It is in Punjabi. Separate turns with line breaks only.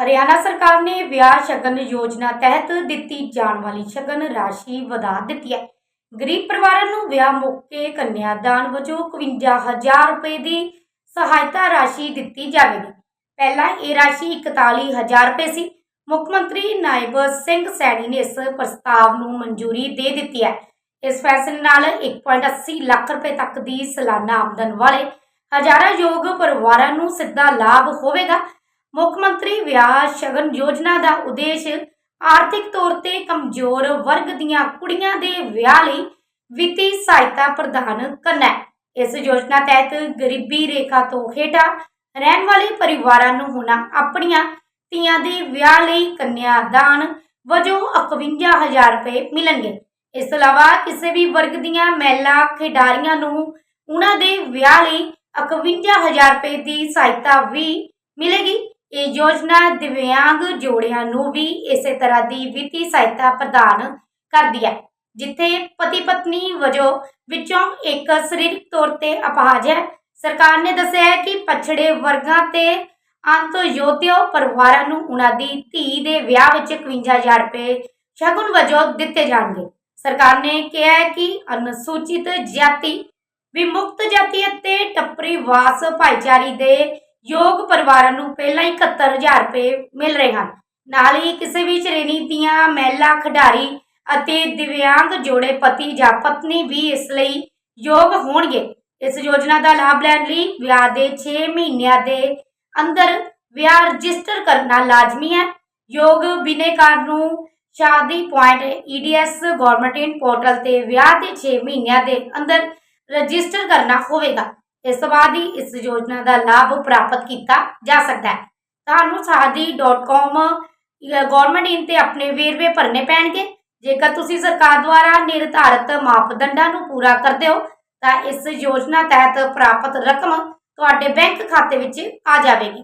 ਹਰਿਆਣਾ ਸਰਕਾਰ ਨੇ ਵਿਆਹ ਸ਼ਗਨ ਯੋਜਨਾ ਤਹਿਤ ਦਿੱਤੀ ਜਾਣ ਵਾਲੀ ਸ਼ਗਨ ਰਾਸ਼ੀ ਵਧਾ ਦਿੱਤੀ ਹੈ। ਗਰੀਬ ਪਰਿਵਾਰਾਂ ਨੂੰ ਵਿਆਹ ਮੌਕੇ ਕੰਨਿਆਦਾਨ ਵਜੋਂ 51000 ਰੁਪਏ ਦੀ ਸਹਾਇਤਾ ਰਾਸ਼ੀ ਦਿੱਤੀ ਜਾਵੇਗੀ। ਪਹਿਲਾਂ ਇਹ ਰਾਸ਼ੀ 41000 ਰੁਪਏ ਸੀ। ਮੁੱਖ ਮੰਤਰੀ ਨਾਇਬ ਸਿੰਘ ਸੈਣੀ ਨੇ ਇਸ ਪ੍ਰਸਤਾਵ ਨੂੰ ਮਨਜ਼ੂਰੀ ਦੇ ਦਿੱਤੀ ਹੈ। ਇਸ ਫੈਸਲੇ ਨਾਲ 1.80 ਲੱਖ ਰੁਪਏ ਤੱਕ ਦੀ ਸਾਲਾਨਾ ਆਮਦਨ ਵਾਲੇ ਹਜ਼ਾਰਾਂ ਯੋਗ ਪਰਿਵਾਰਾਂ ਨੂੰ ਸਿੱਧਾ ਲਾਭ ਹੋਵੇਗਾ। ਮੁੱਖ ਮੰਤਰੀ ਵਿਆਹ ਸ਼ਗਨ ਯੋਜਨਾ ਦਾ ਉਦੇਸ਼ ਆਰਥਿਕ ਤੌਰ ਤੇ ਕਮਜ਼ੋਰ ਵਰਗ ਦੀਆਂ ਕੁੜੀਆਂ ਦੇ ਵਿਆਹ ਲਈ ਵਿੱਤੀ ਸਹਾਇਤਾ ਪ੍ਰਦਾਨ ਕਰਨਾ ਹੈ। ਇਸ ਯੋਜਨਾ ਤਹਿਤ ਗਰੀਬੀ ਰੇਖਾ ਤੋਂ ਹੇਠਾਂ ਰਹਿਣ ਵਾਲੇ ਪਰਿਵਾਰਾਂ ਨੂੰ ਹੁਣ ਆਪਣੀਆਂ ਧੀਆਂ ਦੇ ਵਿਆਹ ਲਈ ਕੰਨਿਆਦਾਨ ਵਜੋਂ 51000 ਰੁਪਏ ਮਿਲਣਗੇ। ਇਸ ਤੋਂ ਇਲਾਵਾ ਕਿਸੇ ਵੀ ਵਰਗ ਦੀਆਂ ਮਹਿਲਾ ਖਿਡਾਰੀਆਂ ਨੂੰ ਉਹਨਾਂ ਦੇ ਵਿਆਹ ਲਈ 51000 ਰੁਪਏ ਦੀ ਸਹਾਇਤਾ ਵੀ ਮਿਲੇਗੀ। ਇਹ ਯੋਜਨਾ ਦਿਵਿਆਂਗ ਜੋੜਿਆਂ ਨੂੰ ਵੀ ਇਸੇ ਤਰ੍ਹਾਂ ਦੀ ਵਿੱਤੀ ਸਹਾਇਤਾ ਪ੍ਰਦਾਨ ਕਰਦੀ ਹੈ, ਜਿੱਥੇ ਪਤੀ ਪਤਨੀ ਵਜੋਂ ਵਿੱਚੋਂ ਇੱਕ ਸਰੀਰਕ ਤੌਰ ਤੇ ਅਪਾਹਜ ਹੈ। ਸਰਕਾਰ ਨੇ ਦੱਸਿਆ ਹੈ ਕਿ ਪਛੜੇ ਵਰਗਾਂ ਤੇ ਅੰਤਯੋਦਯ ਪਰਿਵਾਰਾਂ ਨੂੰ ਉਹਨਾਂ ਦੀ ਧੀ ਦੇ ਵਿਆਹ ਵਿੱਚ 51000 ਰੁਪਏ ਸ਼ਗਨ ਵਜੋਂ ਦਿੱਤੇ ਜਾਣਗੇ। ਸਰਕਾਰ ਨੇ ਕਿਹਾ ਹੈ ਕਿ ਅਨੁਸੂਚਿਤ ਜਾਤੀ ਵਿਮੁਕਤ ਜਾਤੀ ਅਤੇ ਟੱਪਰੀ ਵਾਸ ਭਾਈਚਾਰੀ ਦੇ ਯੋਗ ਪਰਿਵਾਰਾਂ ਨੂੰ ਪਹਿਲਾਂ ਹੀ 71000 ਰੁਪਏ ਮਿਲ ਰਹੇ ਹਨ। ਨਾਲ ਹੀ ਕਿਸੇ ਵੀ ਸ਼੍ਰੇਣੀ ਦੀਆਂ ਮਹਿਲਾ, ਖਿਡਾਰੀ ਅਤੇ ਦਿਵਿਆਂਗ ਜੋੜੇ ਪਤੀ ਜਾਂ ਪਤਨੀ ਵੀ ਇਸ ਲਈ ਯੋਗ ਹੋਣਗੇ। ਇਸ ਯੋਜਨਾ ਦਾ ਲਾਭ ਲੈਣ ਲਈ ਵਿਆਹ ਦੇ 6 ਮਹੀਨਿਆਂ ਦੇ ਅੰਦਰ ਵਿਆਹ ਰਜਿਸਟਰ ਕਰਨਾ ਲਾਜ਼ਮੀ ਹੈ। ਯੋਗ ਬਿਨੇਕਾਰ ਨੂੰ ਸ਼ਾਦੀ point EDS government in portal ਤੇ ਵਿਆਹ ਦੇ 6 ਮਹੀਨਿਆਂ ਦੇ ਅੰਦਰ ਰਜਿਸਟਰ ਕਰਨਾ ਹੋਵੇਗਾ। ਇਸ ਤੋਂ ਬਾਅਦ ਹੀ ਇਸ ਯੋਜਨਾ ਦਾ ਲਾਭ ਪ੍ਰਾਪਤ ਕੀਤਾ ਜਾ ਸਕਦਾ ਹੈ। ਤੁਹਾਨੂੰ ਸਾਦੀ.com ਗਵਰਨਮੈਂਟ ਇਨ ਤੇ ਆਪਣੇ ਵੇਰਵੇ ਭਰਨੇ ਪੈਣਗੇ। ਜੇਕਰ ਤੁਸੀਂ ਸਰਕਾਰ ਦੁਆਰਾ ਨਿਰਧਾਰਤ ਮਾਪਦੰਡਾਂ ਨੂੰ ਪੂਰਾ ਕਰਦੇ ਹੋ, ਤਾਂ ਇਸ ਯੋਜਨਾ ਤਹਿਤ ਪ੍ਰਾਪਤ ਰਕਮ ਤੁਹਾਡੇ ਬੈਂਕ ਖਾਤੇ ਵਿੱਚ ਆ ਜਾਵੇਗੀ।